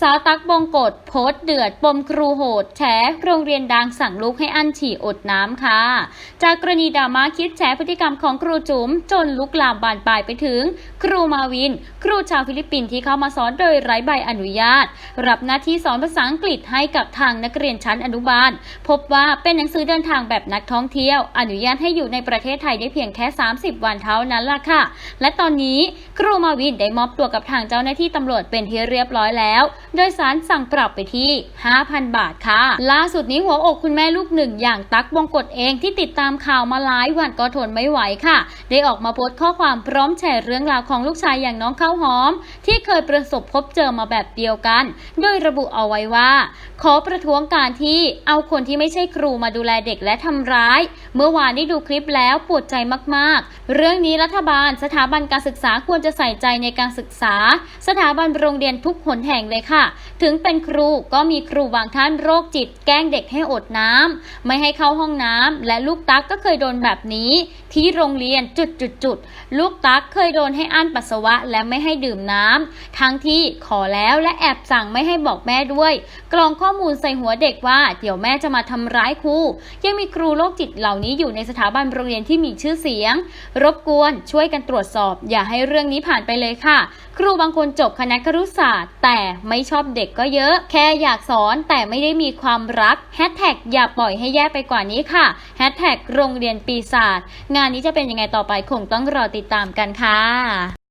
สาวตักบงกฎโพสเดือดปมครูโหดแฉโรงเรียนดังสั่งลูกให้อั้นฉี่อดน้ำค่ะ จากกรณีดราม่าคิดแฉพฤติกรรมของครูจุ๋มจนลุกลามบานปลายไปถึง ครูมาวิน ครูชาวฟิลิปปินส์ที่เข้ามาสอนโดยไร้ใบอนุญาต รับหน้าที่สอนภาษาอังกฤษให้กับทางนักเรียนชั้นอนุบาล พบว่าเป็นหนังสือเดินทางแบบนักท่องเที่ยว อนุญาตให้อยู่ในประเทศไทยได้เพียงแค่ 30 วันเท่านั้นล่ะค่ะ และตอนนี้ครูมาวินได้มอบตัวกับทางเจ้าหน้าที่ตำรวจเป็นที่เรียบร้อยแล้ว โดยสารสั่งปรับไปที่ 5,000 บาทค่ะ ล่าสุดนี้หัวอกคุณแม่ลูกหนึ่งอย่างตั๊กบงกฎเองที่ติดตามข่าวมาหลายวันก็ทนไม่ไหวค่ะ ได้ออกมาโพสต์ข้อความพร้อมแชร์เรื่องราวของลูกชายอย่างน้องข้าวหอม ที่เคยประสบพบเจอมาแบบเดียวกัน โดยระบุเอาไว้ว่า ขอประท้วงการที่เอาคนที่ไม่ใช่ครูมาดูแลเด็กและทำร้าย เมื่อวานได้ดูคลิปแล้วปวดใจมาก ๆ เรื่องนี้รัฐบาลสถาบันการศึกษาควรจะใส่ใจในการศึกษา สถาบันโรงเรียนทุกหนแห่งเลยค่ะ ถึงเป็นครูก็มีครูบางท่านโรคจิต แกล้งเด็กให้อดน้ำไม่ให้เข้าห้องน้ำและลูกตั๊กก็เคยโดนแบบนี้ ที่โรงเรียนจุดจุดจุดลูกตั๊กเคยโดนให้อั้นปัสสาวะและไม่ให้ดื่มน้ำทั้งที่ขอแล้วและแอบสั่งไม่ให้บอกแม่ด้วย กรองข้อมูลใส่หัวเด็กว่า เดี๋ยวแม่จะมาทำร้ายครูยังมีครูโรคจิตเหล่านี้อยู่ในสถาบันโรงเรียนที่มีชื่อเสียง รบกวนช่วยกันตรวจสอบ อย่าให้เรื่องนี้ผ่านไปเลยค่ะ ครูบางคนจบคณะครุศาสตร์ แต่ไม่ชอบเด็กก็เยอะ แค่อยากสอนแต่ไม่ได้มีความรักแฮชแท็กอย่าปล่อยให้แย่ไปกว่านี้ค่ะแฮชแท็กโรงเรียนปีศาจงานนี้จะเป็นยังไงต่อไปคงต้องรอติดตามกันค่ะ